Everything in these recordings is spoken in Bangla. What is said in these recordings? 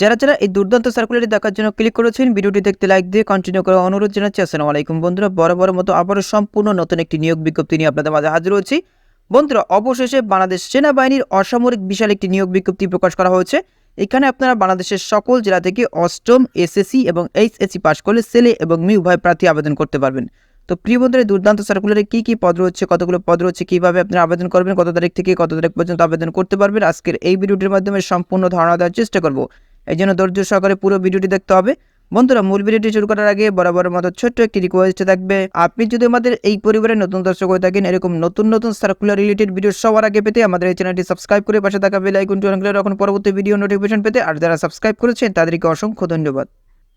যারা যারা এই দুর্দান্ত সার্কুলারটি দেখার জন্য ক্লিক করেছেন, ভিডিওটি দেখতে লাইক দিয়ে কন্টিনিউ করার অনুরোধ জানাচ্ছি। আসসালামু আলাইকুম বন্ধুরা বড় বড় মতো আবারও সম্পূর্ণ নতুন একটি নিয়োগ বিজ্ঞপ্তি নিয়ে আপনাদের মাঝে হাজির হয়েছি। বন্ধুরা, অবশেষে বাংলাদেশ সেনাবাহিনীর অসামরিক বিশাল একটি নিয়োগ বিজ্ঞপ্তি প্রকাশ করা হয়েছে। এখানে আপনারা বাংলাদেশের সকল জেলা থেকে অষ্টম এসএসসি এবং এইচএসসি পাশ করলে সেলে এবং মি উভয় প্রার্থী আবেদন করতে পারবেন। তো প্রিয় বন্ধুরা দুর্দান্ত সার্কুলারে কি কি পদ রয়েছে, কতগুলো পদ রয়েছে, কীভাবে আপনারা আবেদন করবেন, কত তারিখ থেকে কত তারিখ পর্যন্ত আবেদন করতে পারবেন, আজকের এই ভিডিওটির মাধ্যমে সম্পূর্ণ ধারণা দেওয়ার চেষ্টা করব। এই জন্য ধৈর্য সহকারে পুরো ভিডিওটি দেখতে হবে। বন্ধুরা, মূল ভিডিওটি শুরু করার আগে বরাবরের মতো ছোট্ট একটি রিকোয়েস্ট থাকবে। আপনি যদি আমাদের এই পরিবারের নতুন দর্শক হয়ে থাকেন, এরকম নতুন নতুন সার্কুলার রিলেটেড ভিডিও সবার আগে পেতে আমাদের এই চ্যানেলটি সাবস্ক্রাইব করে পাশে থাকা বেল আইকনটি অন করে রাখুন। পরবর্তী ভিডিও নোটিফিকেশন পেতে আর যারা সাবস্ক্রাইব করেছেন, তাদেরকে অসংখ্য ধন্যবাদ।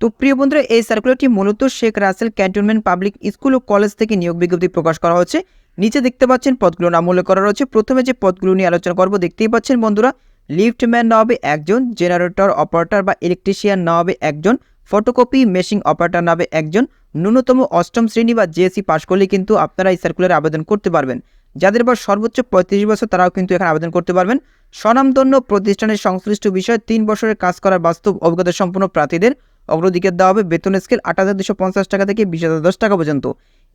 তো প্রিয় বন্ধুরা, এই সার্কুলারটি মূলত Sheikh Russel cantonment public school ও কলেজ থেকে নিয়োগ বিজ্ঞপ্তি প্রকাশ করা হচ্ছে। নিচে দেখতে পাচ্ছেন পদগুলো নাম উল্লেখ করা রয়েছে। প্রথমে যে পদগুলো নিয়ে আলোচনা করব, দেখতেই পাচ্ছেন বন্ধুরা লিফটম্যান না হবে একজন, জেনারেটর অপারেটর বা ইলেকট্রিশিয়ান না হবে একজন, ফটোকপি মেশিং অপারেটর না হবে একজন। ন্যূনতম অষ্টম শ্রেণি বা জিএসসি পাশ করলে কিন্তু আপনারা এই সার্কুলারে আবেদন করতে পারবেন। যাদের বয়স সর্বোচ্চ পঁয়ত্রিশ বছর, তারাও কিন্তু এখানে আবেদন করতে পারবেন। স্বনামধন্য প্রতিষ্ঠানের সংশ্লিষ্ট বিষয়ে তিন বছরের কাজ করার বাস্তব অভিজ্ঞতা সম্পন্ন প্রার্থীদের অগ্রাধিকার দেওয়া হবে। বেতন স্কেল আট হাজার দুশো পঞ্চাশ টাকা থেকে বিশ হাজার দশ টাকা পর্যন্ত।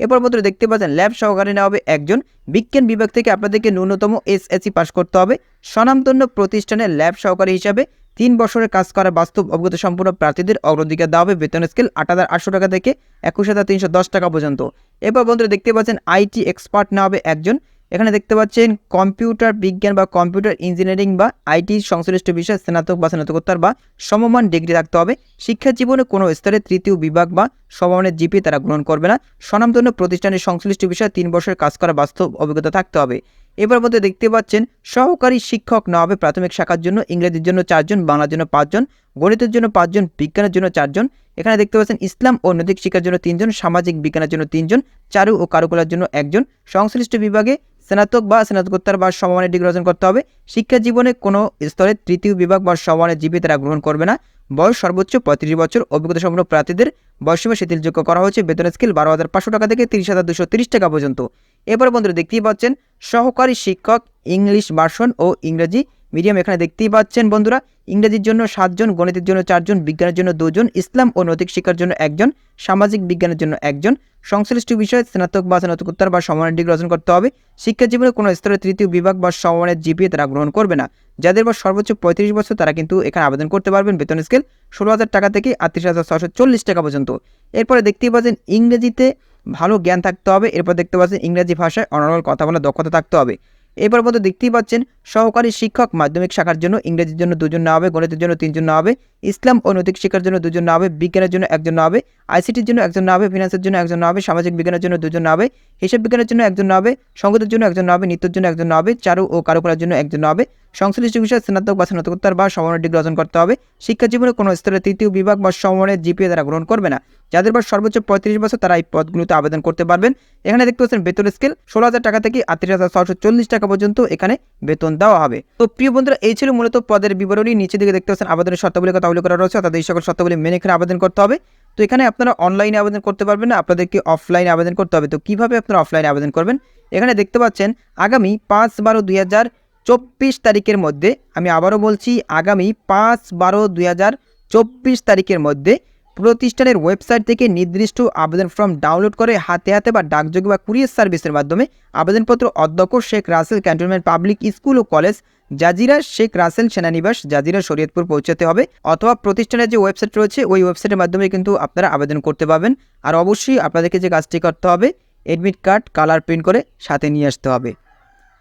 এরপর মধ্যে দেখতে পাচ্ছেন, ল্যাব সহকারী নেওয়া হবে একজন বিজ্ঞান বিভাগ থেকে আপনাদেরকে ন্যূনতম এসএসসি পাস করতে হবে। স্বনামধন্য প্রতিষ্ঠানের ল্যাব সহকারী হিসাবে তিন বছরের কাজ করার বাস্তব অবগত সম্পূর্ণ প্রার্থীদের অগ্রাধিকার দেওয়া হবে। বেতন স্কেল আট হাজার আটশো টাকা থেকে একুশ হাজার তিনশো দশ টাকা পর্যন্ত। এরপর বন্ধুরা দেখতে পাচ্ছেন, আইটি এক্সপার্ট নেওয়া হবে একজন এখানে দেখতে পাচ্ছেন কম্পিউটার বিজ্ঞান বা কম্পিউটার ইঞ্জিনিয়ারিং বা আইটি সংশ্লিষ্ট বিষয়ে স্নাতক বা স্নাতকোত্তর বা সমমান ডিগ্রি থাকতে হবে। শিক্ষা জীবনে কোনো স্তরে তৃতীয় বিভাগ বা সমমানের জিপি তারা গ্রহণ করবে না। স্বনামধন্য প্রতিষ্ঠানের সংশ্লিষ্ট বিষয়ে তিন বছরের কাজ করা বাস্তব অভিজ্ঞতা থাকতে হবে। এবার মধ্যে দেখতে পাচ্ছেন, সহকারী শিক্ষক না হবে প্রাথমিক শাখার জন্য, ইংরেজির জন্য চারজন, বাংলার জন্য পাঁচজন, গণিতের জন্য পাঁচজন, বিজ্ঞানের জন্য চারজন। এখানে দেখতে পাচ্ছেন, ইসলাম ও নৈতিক শিক্ষার জন্য তিনজন, সামাজিক বিজ্ঞানের জন্য তিনজন, চারু ও কারুকলার জন্য একজন। সংশ্লিষ্ট বিভাগে স্নাতক বা স্নাতকোত্তর বা সমমানের ডিগ্রি অর্জন করতে হবে। শিক্ষা জীবনে কোনো স্তরে তৃতীয় বিভাগ বা সমমানের জীবী তারা গ্রহণ করবে না। বয়স সর্বোচ্চ পঁয়ত্রিশ বছর। অভিজ্ঞতা সম্পন্ন প্রার্থীদের বয়সীমা শিথিলযোগ্য করা হয়েছে। বেতন স্কেল বারো হাজার পাঁচশো টাকা থেকে তিরিশ হাজার দুশো তিরিশ টাকা পর্যন্ত। এবার বন্ধুরা দেখতেই পাচ্ছেন, সহকারী শিক্ষক, ইংলিশ ভার্সন ও ইংরেজি মিডিয়াম। এখানে দেখতেই পাচ্ছেন বন্ধুরা, ইংরেজির জন্য সাতজন, গণিতের জন্য চারজন, বিজ্ঞানের জন্য দুজন, ইসলাম ও নৈতিক শিক্ষার জন্য একজন, সামাজিক বিজ্ঞানের জন্য একজন। সংশ্লিষ্ট বিষয়ে স্নাতক বা স্নাতকোত্তর বা সমমানের ডিগ্রি অর্জন করতে হবে। শিক্ষা জীবনে কোনো স্তরে তৃতীয় বিভাগ বা সমমানের জিপিএ তারা গ্রহণ করবে না। যাদের বা সর্বোচ্চ পঁয়ত্রিশ বছর, তারা কিন্তু এখানে আবেদন করতে পারবেন বেতন স্কেল ষোলো হাজার টাকা থেকে আটত্রিশ হাজার ছশো চল্লিশ টাকা পর্যন্ত। এরপরে দেখতেই পাচ্ছেন, ইংরেজিতে ভালো জ্ঞান থাকতে হবে। এরপর দেখতে পাচ্ছেন ইংরেজি ভাষায় অনারল কথা বলার দক্ষতা থাকতে হবে। এরপর মধ্যে দেখতেই পাচ্ছেন সহকারী শিক্ষক মাধ্যমিক শাখার জন্য ইংরেজির জন্য দুজন না হবে, গণিতের জন্য তিনজন না হবে। ইসলাম ও নৈতিক শিক্ষার জন্য দুজন না হবে বিজ্ঞানের জন্য একজন না হবে আইসিটির জন্য একজন না হবে ফিনান্সের জন্য একজন না হবে সামাজিক বিজ্ঞানের জন্য দুজন না হবে হিসাব বিজ্ঞানের জন্য একজন না হবে সঙ্গীতের জন্য একজন না হবে নৃত্যের জন্য একজন না হবে চারু ও কারুকলার জন্য একজন নেওয়া হবে সংশ্লিষ্ট বিষয়ে স্নাতক বা স্নাতকোত্তর বা সমানের ডিগ্রি অর্জন করতে হবে। শিক্ষা জীবনে কোনো স্তরে তৃতীয় বিভাগ বা সমমানের জিপিএ তারা গ্রহণ করবে না। যাদের বয়স সর্বোচ্চ পঁয়ত্রিশ বছর, তারা এই পদগুলোতে আবেদন করতে পারবেন। এখানে দেখতে পাচ্ছেন বেতন স্কেল ষোলো হাজার টাকা থেকে আটত্রিশ হাজার ছশো চল্লিশ টাকা পর্যন্ত এখানে বেতন দেওয়া হবে। তো প্রিয় বন্ধুরা, এই ছিল মূলত পদের বিবরণী। নিচে দিকে দেখতে পাচ্ছেন আবেদনের শর্তাবলী কথা উল্লেখ করা রয়েছে তাদের এই সকল শর্তাবলী মেনে এখানে আবেদন করতে হবে। তো এখানে আপনারা অনলাইনে আবেদন করতে পারবেন না, আপনাদেরকে অফলাইনে আবেদন করতে হবে। তো কীভাবে আপনারা অফলাইনে আবেদন করবেন? এখানে দেখতে পাচ্ছেন, আগামী পাঁচ বারো দুই হাজার চব্বিশ তারিখের মধ্যে, আমি আবারও বলছি, আগামী পাঁচ বারো দুই হাজার চব্বিশ তারিখের মধ্যে প্রতিষ্ঠানের ওয়েবসাইট থেকে নির্দিষ্ট আবেদন ফর্ম ডাউনলোড করে হাতে হাতে বা ডাকযোগে বা কুরিয়ার সার্ভিসের মাধ্যমে আবেদনপত্র অধ্যক্ষ Sheikh Russel cantonment public school ও কলেজ, জাজিরা শেখ রাসেল সেনানিবাস, জাজিরা শরীয়তপুর পৌঁছাতে হবে অথবা প্রতিষ্ঠানের যে ওয়েবসাইট রয়েছে ওই ওয়েবসাইটের মাধ্যমে কিন্তু আপনারা আবেদন করতে পারবেন। আর অবশ্যই আপনাদেরকে যে কাজটি করতে হবে এডমিট কার্ড, কালার প্রিন্ট করে সাথে নিয়ে আসতে হবে।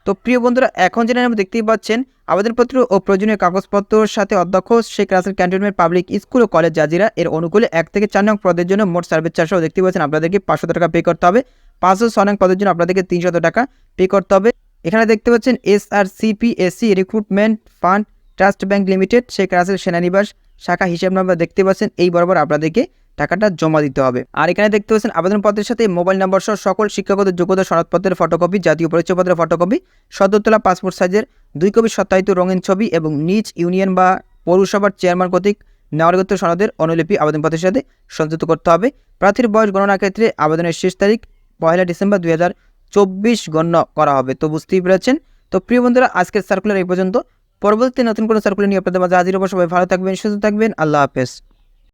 তো প্রিয় বন্ধুরা, এখন যেটা আমরা দেখতেই পাচ্ছেন আবেদনপত্র ও প্রয়োজনীয় কাগজপত্রের সাথে অধ্যক্ষ Sheikh Russel cantonment public school ও কলেজ জাজিরা এর অনুকূলে এক থেকে চার নং পদের জন্য মোট সার্ভিস চারশো দেখতে পাচ্ছেন আপনাদেরকে পাঁচশো টাকা পে করতে হবে। পাঁচশো ছ নং পদের জন্য আপনাদেরকে তিনশত টাকা পে করতে হবে। এখানে দেখতে পাচ্ছেন S R CPSC recruitment fund trust bank limited Sheikh Russel সেনানিবাস শাখা হিসাব নাম্বার দেখতে পাচ্ছেন। এই বরাবর আপনাদেরকে টাকাটা জমা দিতে হবে। আর এখানে দেখতে পাচ্ছেন, আবেদনপত্রের সাথে মোবাইল নম্বর সহ সকল শিক্ষাগত যোগ্যতা সনদপত্রের ফটোকপি জাতীয় পরিচয়পত্রের ফটোকপি সদ্যতলা পাসপোর্ট সাইজের দুই কপি সত্যায়িত রঙিন ছবি এবং নিজ ইউনিয়ন বা পৌরসভার চেয়ারম্যান কর্তৃক নাগরিকত্ব সনদের অনুলিপি আবেদনপত্রের সাথে সংযুক্ত করতে হবে। প্রার্থীর বয়স গণনার ক্ষেত্রে আবেদনের শেষ তারিখ পয়লা ডিসেম্বর দুই হাজার চব্বিশ গণ্য করা হবে। তো বুঝতেই পেরেছেন? তো প্রিয় বন্ধুরা, আজকের সার্কুলার এই পর্যন্ত। পরবর্তী নতুন কোনো সার্কুলার নিয়ে আপনাদের মাঝে হাজির হব। সবাই ভালো থাকবেন, সুস্থ থাকবেন। আল্লাহ হাফেজ।